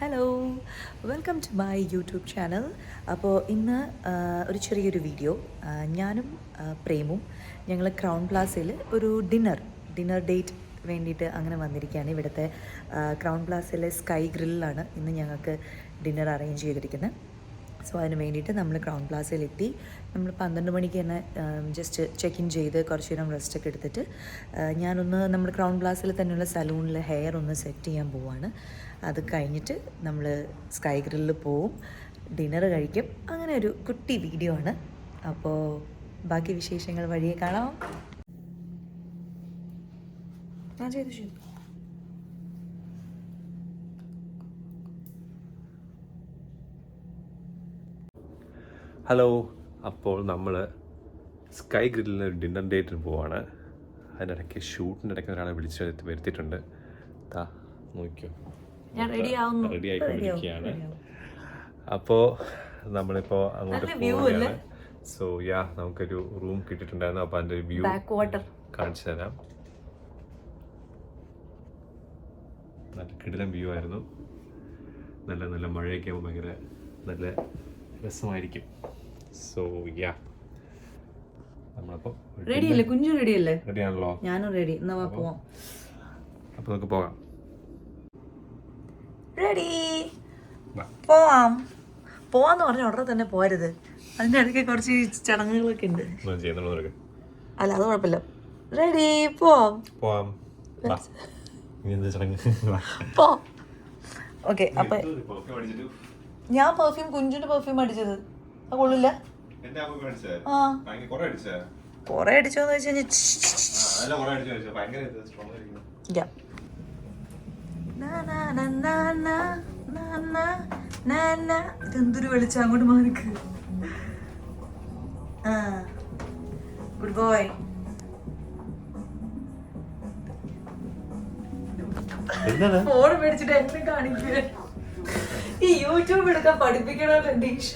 Hello welcome to my YouTube channel അപ്പോൾ ഇന്ന് ഒരു ചെറിയൊരു വീഡിയോ ഞാനും പ്രേമും ഞങ്ങൾ ക്രൗൺ പ്ലാസയിൽ ഒരു ഡിന്നർ ഡിന്നർ ഡേറ്റ് വേണ്ടിയിട്ട് അങ്ങനെ വന്നിരിക്കുകയാണ്. ഇവിടുത്തെ ക്രൗൺ പ്ലാസയിലെ സ്കൈ ഗ്രില്ലിലാണ് ഇന്ന് ഞങ്ങൾക്ക് ഡിന്നർ അറേഞ്ച് ചെയ്തിരിക്കുന്നത് സോ അതിന് വേണ്ടിയിട്ട് നമ്മൾ ക്രൗൺ പ്ലാസയിലെത്തി നമ്മൾ പന്ത്രണ്ട് മണിക്ക് തന്നെ ജസ്റ്റ് ചെക്ക് ഇൻ ചെയ്ത് കുറച്ച് നേരം റെസ്റ്റൊക്കെ എടുത്തിട്ട് ഞാനൊന്ന് നമ്മുടെ ക്രൗൺ പ്ലാസയിൽ തന്നെയുള്ള സലൂണിൽ ഹെയർ ഒന്ന് സെറ്റ് ചെയ്യാൻ പോവാണ്. അത് കഴിഞ്ഞിട്ട് നമ്മൾ സ്കൈ ഗ്രില്ലിൽ പോവും ഡിന്നർ കഴിക്കും. അങ്ങനെ ഒരു കുട്ടി വീഡിയോ ആണ്. അപ്പോൾ ബാക്കി വിശേഷങ്ങൾ വഴിയെ കാണാം. ആ ചെയ്തു ചെയ്തു ഹലോ അപ്പോൾ നമ്മൾ സ്കൈ ഗ്രില്ലിന് ഒരു ഡിന്നർ ഡേറ്റിന് പോവാണ്. അതിനിടയ്ക്ക് ഷൂട്ടിന്റെ ഇടയ്ക്ക് ഒരാളെ വിളിച്ച് വരുത്തി- വരുത്തിയിട്ടുണ്ട്. താ നോക്കിയോ? റെഡി ആയിക്കൊണ്ടിരിക്കുകയാണ്. അപ്പോൾ നമ്മളിപ്പോൾ അങ്ങോട്ട്? പോവുകയാണ്. സോ യാ നമുക്കൊരു റൂം കിട്ടിയിട്ടുണ്ടായിരുന്നു. അപ്പോൾ അതിന്റെ വ്യൂ കാണിച്ചു തരാം. നല്ല കിടിലം വ്യൂ ആയിരുന്നു. നല്ല നല്ല മഴയൊക്കെ ആകുമ്പോൾ ഭയങ്കര നല്ല രസമായിരിക്കും. സോ യാ നമ്മളപ്പോൾ റെഡി അല്ലേ? കുഞ്ഞു റെഡി അല്ലേ? റെഡി ആണല്ലോ. ഞാനും റെഡി എന്നാ പോവാം. അപ്പോൾ നമുക്ക് പോകാം. റെഡി. പോവാം. പോവാന്ന് പറഞ്ഞ ഉടനെ തന്നെ പോരുത് അതിന്റെ ഇടയ്ക്ക് കുറച്ച് ചടങ്ങുകളൊക്കെ ഉണ്ട്. അല്ല അത് കുഴപ്പമില്ല. റെഡി പോവാം. പോവാം. പോ. ഓക്കെ അപ്പൊ ഞാൻ പെർഫ്യൂം കുഞ്ചിന്റെ പെർഫ്യൂം അടിച്ചത്. അത് കൊള്ളില്ല. കൊറേ അടിച്ചോന്ന് വെച്ച് കഴിഞ്ഞാൽ വെളിച്ചം അങ്ങോട്ട് മാറിക്ക്. ഗുഡ് ബോയ് ഫോൺ മേടിച്ചിട്ട് എന്നെ കാണിക്കുക ഈ യൂട്യൂബ് എടുക്കാൻ പഠിപ്പിക്കണമല്ലോ രണ്ടീഷ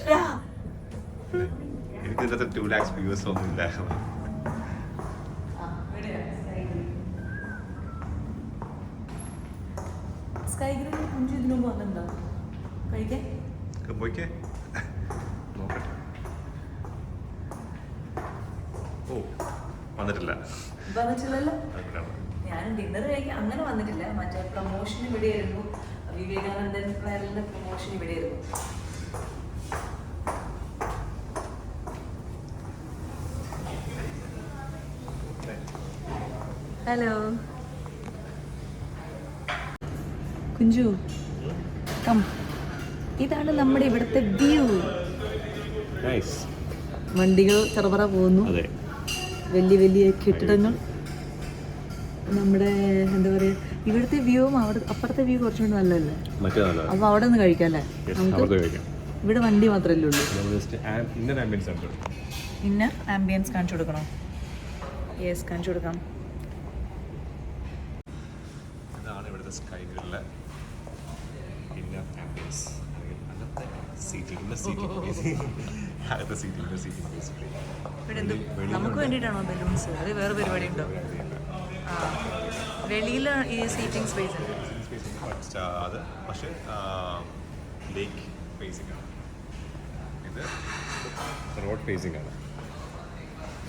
എനിക്ക് ഇതിനകത്ത് ടു ലാക്സ് വ്യൂവേഴ്സ് ഒന്നും ഇല്ല സ്കൈ ഗ്രീൻ കുഞ്ചു ഇതിനു മുമ്പ് വന്നിട്ടുണ്ടോ? കഴിക്കാൻ? പോയിക്കേ. നോക്കട്ടെ. ഓ വന്നിട്ടില്ല. വന്നിട്ടില്ലല്ലോ. ഞാൻ ഡിന്നർ കഴിക്കാൻ അങ്ങനെ വന്നിട്ടില്ല. മറ്റേ പ്രൊമോഷൻ ഇവിടെ വിവേകാനന്ദൻ വയലിന്റെ പ്രൊമോഷൻ ഇവിടെ ആയിരുന്നു ഹലോ കുഞ്ചു കം ഇതാണ് നമ്മുടെ ഇവിടുത്തെ വ്യൂ. വണ്ടികൾ ചെറുപറ പോകുന്നു. വലിയ വലിയ കെട്ടിടങ്ങൾ. നമ്മുടെ എന്താ പറയാ ഇവിടുത്തെ വ്യൂവും അവിടെ അപ്പുറത്തെ വ്യൂ കുറച്ചുകൂടി നല്ലതല്ലേ? അപ്പൊ അവിടെ നിന്ന് കഴിക്കാം അല്ലേ? നമുക്ക് ഇവിടെ വണ്ടി മാത്രമല്ലേ ഉള്ളൂ. ഇന്ന ആംബിയൻസ് കാണിച്ചു കൊടുക്കണോ? യെസ് കാണിച്ചു കൊടുക്കാം ഇതാണ് ഇവിടുത്തെ സ്കൈ ഗ്രില്ലിലെ ഇന്നർ ആംബിയൻസ് അകത്തെ ഇന്നർ സീറ്റിംഗ് അകത്തെ ഇന്നർ സീറ്റിംഗ് ബേസിക്കലി ഇവിടെ നമുക്ക് വേണ്ടിയിട്ടാണോ ബലൂൺസ്? അത് വേറെ പരിപാടി ഉണ്ടോ? വെളിയിൽ ഈ സീറ്റിംഗ് സ്പേസ് ഉണ്ട് അത് പക്ഷേ ലേക്ക് ഫേസിംഗ് ആണ്. ഇത് റോഡ് ഫേസിംഗ് ആണ്.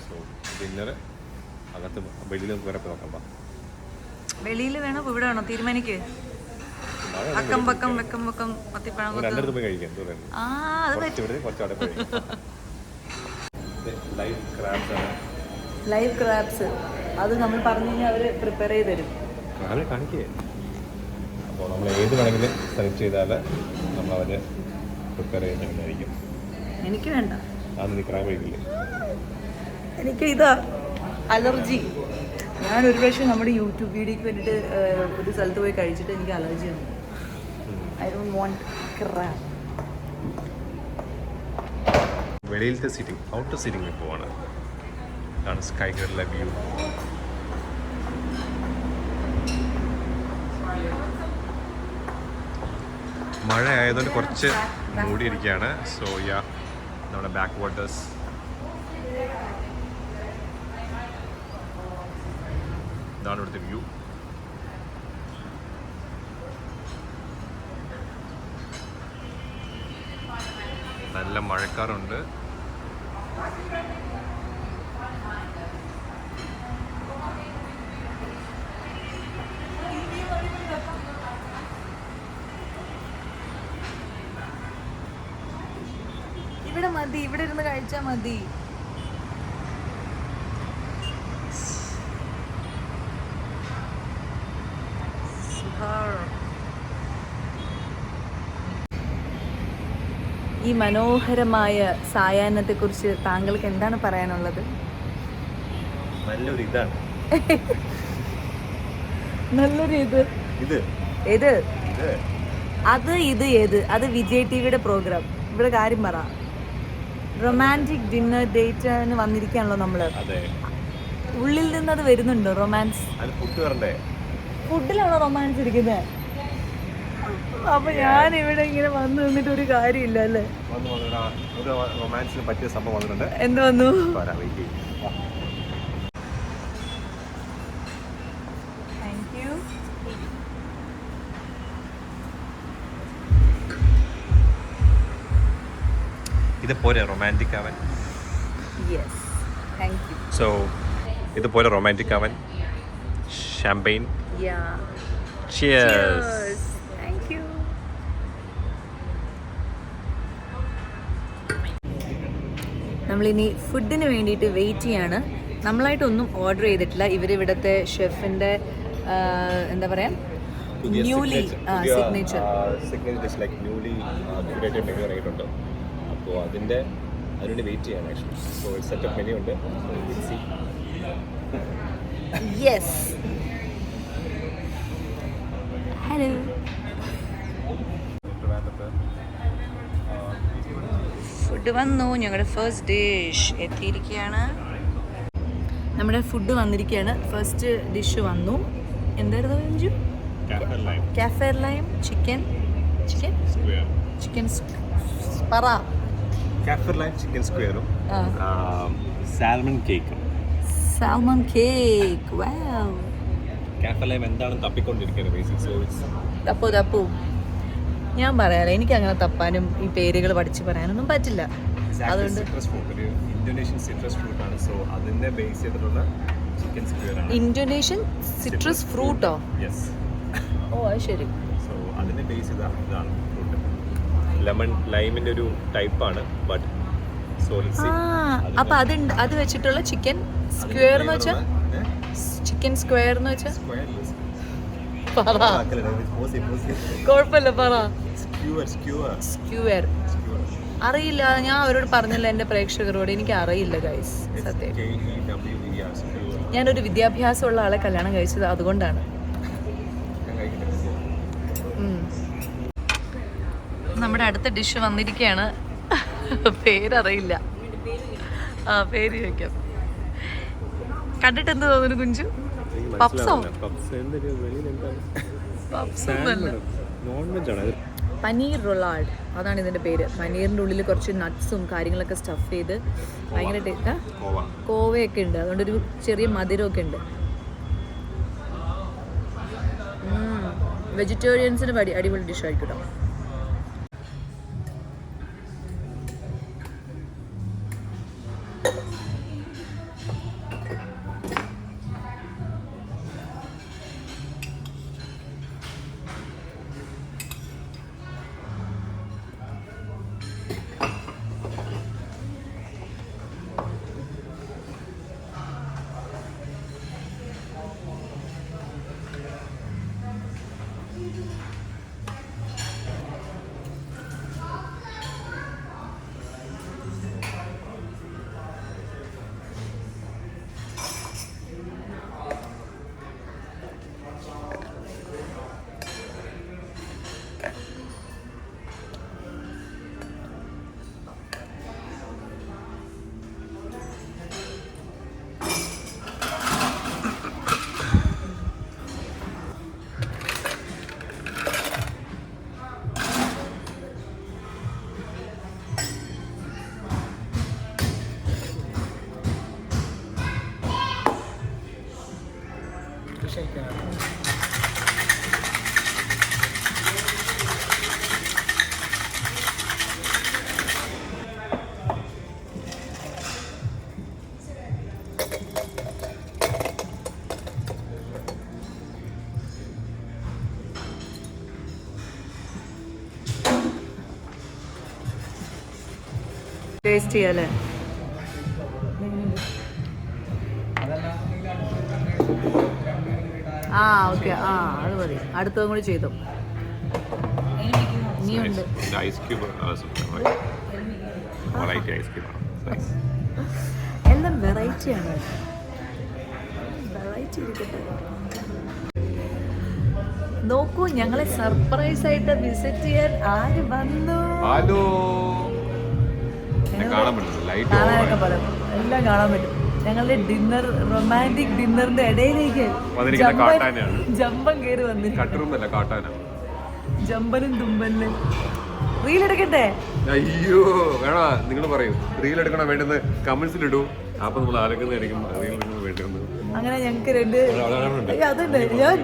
സോ ഡിന്നർ അകത്ത് വെളിയിൽ നമുക്ക് വേറെ നോക്കാം. വെളിയിൽ വേണോ? ഇവിടെ വേണോ തീരുമാനിക്ക്. അക്കം പക്കം വെക്കം വെക്കം കഴിക്കാം ആ ലൈവ് ക്രാബ്സ് അത് നമ്മൾ പറഞ്ഞു കഴിഞ്ഞാൽ അവർ പ്രിപ്പയർ ചെയ്ത് തരും. അപ്പോൾ നമ്മൾ ഏത് വേണമെങ്കിലും സെലക്ട് ചെയ്താൽ നമ്മൾ അവർ പ്രിപ്പയർ ചെയ്യുന്നതായിരിക്കും എനിക്ക് വേണ്ട. അത് നീ ക്രാബ് കഴിക്കില്ലേ? എനിക്ക് ഇതാ അലർജി. ഞാൻ ഒരു പ്രാവശ്യം നമ്മുടെ യൂട്യൂബ് വീഡിയോക്ക് വേണ്ടിയിട്ട് ഒരു സ്ഥലത്ത് പോയി കഴിച്ചിട്ട് എനിക്ക് അലർജി ഉണ്ട് ഐ ഡോണ്ട് വോണ്ട് ക്രാബ് വെളിയിലത്തെ സിറ്റിംഗ് ഔട്ടർ സീറ്റിംഗ് പോവാണ്. ഇതാണ് സ്കൈ ഗ്രില്ലിലെ വ്യൂ മഴ ആയതുകൊണ്ട് കുറച്ച് മൂടിയിരിക്കുകയാണ്. സോ യാ നമ്മുടെ ബാക്ക് വാട്ടേഴ്സ് ഇതാണ് ഇവിടുത്തെ വ്യൂ നല്ല ഇവിടെ മതി ഇവിടെ ഇരുന്ന് കഴിച്ചാൽ മതി. ഈ മനോഹരമായ സായാഹ്നത്തെക്കുറിച്ച് താങ്കൾക്ക് എന്താണ് പറയാനുള്ളത്? നല്ലൊരു ഇതാണ് നല്ലൊരു ഇത് ഇത്. ഏത് അത് ഇത് ഏത്? അത് വിജയ് ടി വിയുടെ പ്രോഗ്രാം. ഇവിടെ കാര്യം പറ. റൊമാന്റിക് ഡിന്നർ ഡേറ്റ് വന്നിരിക്കുകയാണല്ലോ നമ്മൾ. ഉള്ളിൽ നിന്ന് അത് വരുന്നുണ്ടോ റൊമാൻസ്? ഫുഡിലാണോ റൊമാൻസ് ഇരിക്കുന്നത് അപ്പൊ ഞാൻ ഇവിടെ ഇങ്ങനെ വന്നു നിന്നിട്ട് ഒരു കാര്യമില്ല അല്ലേ എന്ത് വന്നു? ഇതുപോലെ റൊമാന്റിക് ആവാൻ. താങ്ക് സോ ഇതുപോലെ റൊമാന്റിക് ആവാൻ. ഷാംപെയിൻ ചിയേഴ്സ് നമ്മളിനി ഫുഡിന് വേണ്ടിയിട്ട് വെയിറ്റ് ചെയ്യാണ്. നമ്മളായിട്ടൊന്നും ഓർഡർ ചെയ്തിട്ടില്ല. ഇവർ ഇവിടുത്തെ ഷെഫിന്റെ എന്താ പറയുക newly signature signature like newly curated menu ഇറങ്ങിയിട്ടുണ്ട്. അപ്പോൾ അതിന്റെ അതിനുവേണ്ടി വെയിറ്റ് ചെയ്യാണ് ആക്ച്വലി സോ സെറ്റപ്പ് മെനു ഉണ്ട്. യെസ് ഹലോ ഫുഡ് വന്നു. ഞങ്ങളുടെ ഫസ്റ്റ് ഡിഷ് എത്തിയിരിക്കുകയാണ് നമ്മുടെ ഫുഡ് വന്നിരിക്കുകയാണ് ഫസ്റ്റ് ഡിഷ് വന്നു. എന്തായിരുന്നു അഞ്ചു kaffir lime chicken chicken chicken പറ. കാഫർ ലൈം ചിക്കൻ സ്ക്വയറും ആ. സാൽമൺ കേക്കും salmon cake wow kaffir lime തപ്പിക്കൊണ്ടിരിക്കുകയാണ് basic so it's തപ്പു തപ്പു. ഞാൻ പറയാറ് എനിക്ക് അങ്ങനെ തപ്പാനും ഈ പേരുകൾ പഠിച്ച് പറയാനൊന്നും പറ്റില്ല. അതുകൊണ്ട് ഇന്തോനേഷ്യൻ സിട്രസ് ഫ്രൂട്ട് ആണ്. സോ അതിന്റെ ബേസ് ചെയ്തിട്ടുള്ള ചിക്കൻ സ്ക്വയർ ആണ് ഇൻഡോനേഷ്യൻ സിട്രസ് ഫ്രൂട്ടോ യെസ് ഓ? അത് ശരി. സോ അതിനെ ബേസ് ചെയ്ത ഇതാണ് ഫ്രൂട്ട് ലെമൺ ലൈമിന്റെ ഒരു ടൈപ്പ് ആണ് ബട്ട് അപ്പൊ അത് അത് വെച്ചിട്ടുള്ള ചിക്കൻ സ്ക്വയർ എന്ന് വെച്ചാൽ ചിക്കൻ സ്ക്വയർ എന്ന് വെച്ചാൽ പറ. കുഴപ്പമില്ല പറ. അറിയില്ല ഞാൻ അവരോട് പറഞ്ഞില്ല എന്റെ പ്രേക്ഷകരോട്. എനിക്ക് അറിയില്ല ഗൈസ് സത്യം. ഞാനൊരു വിദ്യാഭ്യാസമുള്ള ആളെ കല്യാണം കഴിച്ചത് അതുകൊണ്ടാണ്. നമ്മുടെ അടുത്ത ഡിഷ് വന്നിരിക്കുകയാണ് പേരറിയില്ല. ആ പേര് ചോദിക്കാം. കണ്ടിട്ട് എന്ത് തോന്നുന്നു കുഞ്ചു? പനീർ റൊളാഡ്. അതാണ് ഇതിന്റെ പേര്. പനീറിന്റെ ഉള്ളിൽ കുറച്ച് നട്ട്സും കാര്യങ്ങളൊക്കെ സ്റ്റഫ് ചെയ്ത് ഭയങ്കര കോവയൊക്കെ ഉണ്ട്. അതുകൊണ്ടൊരു ചെറിയ മധുരമൊക്കെ ഉണ്ട്. വെജിറ്റേറിയൻസിന് അടി അടിപൊളി ഡിഷ് ആയിരിക്കും shake it ആ ഓക്കെ. ആ അത് മതി. അടുത്തതും കൂടി ചെയ്തു. ഇനിയുണ്ട്. എല്ലാം വെറൈറ്റി ഇരിക്കട്ടെ. നോക്കൂ ഞങ്ങളെ സർപ്രൈസ് ആയിട്ട് വിസിറ്റ് ചെയ്യാൻ ആര് വന്നു? ഹലോ. കാണാൻ പറ്റും എല്ലാം കാണാൻ പറ്റും. ഞങ്ങളുടെ ഡിന്നർ റൊമാന്റിക് ഡിന്നറിന്റെ ഇടയിലേക്ക് ജമ്പം കയറി വന്നിരിക്കും കട്ടുറുമ്പല്ല കാട്ടാനാണ് ജമ്പനും തുമ്പനും റീൽ എടുക്കട്ടെ? അയ്യോ വേണോ? നിങ്ങൾ പറയൂ. റീൽ എടുക്കണോ വേണ്ടെന്ന് കമന്റ്സിൽ ഇടൂ. അപ്പൊ നമ്മൾ ആലോചിക്കുന്നതായിരിക്കും റീൽ അങ്ങനെ ഞങ്ങൾക്ക് രണ്ട് അതുണ്ട്. ഞാൻ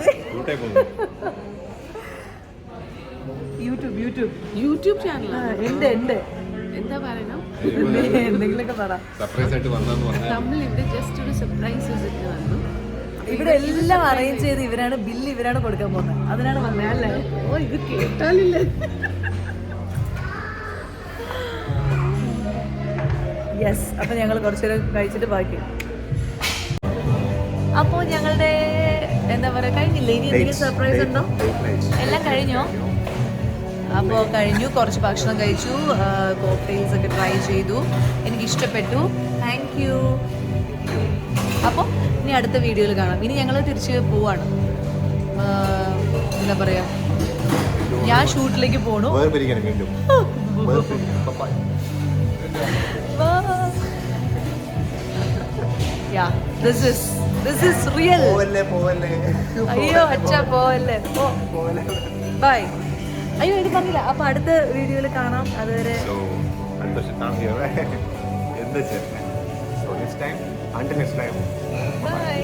യൂട്യൂബ് യൂട്യൂബ് യൂട്യൂബ് ചാനൽ ഉണ്ട് ഉണ്ട്. എന്താ പറയണം എന്തെങ്കിലുമൊക്കെ പറ. സർപ്രൈസ് ആയിട്ട് വന്നെന്ന് പറഞ്ഞാൽ നമ്മളിവിടെ ജസ്റ്റ് ഒരു സർപ്രൈസ് വിസിറ്റ് വന്നു. ഇവിടെ എല്ലാം അറേഞ്ച് ചെയ്ത് ഇവരാണ് ബില്ല് ഇവരാണ് കൊടുക്കാൻ പോകുന്നത്. അതിനാണ് വന്നത് അല്ലേ? ഓ ഇത് കേട്ടാലില്ല? യെസ് അപ്പൊ ഞങ്ങൾ കുറച്ചു നേരം കഴിച്ചിട്ട് ബാക്കി. അപ്പോൾ ഞങ്ങളുടെ എന്താ പറയാ കഴിഞ്ഞില്ലേ? ഇനി എന്തെങ്കിലും സർപ്രൈസ് ഉണ്ടോ? എല്ലാം കഴിഞ്ഞോ? അപ്പോൾ കഴിഞ്ഞു കുറച്ച് ഭക്ഷണം കഴിച്ചു കോക്ടെയിൽസ് ഒക്കെ ട്രൈ ചെയ്തു. എനിക്ക് ഇഷ്ടപ്പെട്ടു താങ്ക് യു അപ്പോൾ ഇനി അടുത്ത വീഡിയോയിൽ കാണാം. ഇനി ഞങ്ങൾ തിരിച്ച് പോവാണ്. എന്താ പറയുക ഞാൻ ഷൂട്ടിലേക്ക് പോണു. Yeah this is this is real അയ്യോ അച്ഛാ പോവല്ലേ. ബൈ അയ്യോ ഇത് പറഞ്ഞില്ല അപ്പൊ അടുത്ത വീഡിയോയിൽ കാണാം. അതുവരെ അടുത്ത വർഷം എന്താ വെച്ചാൽ so next time next time bye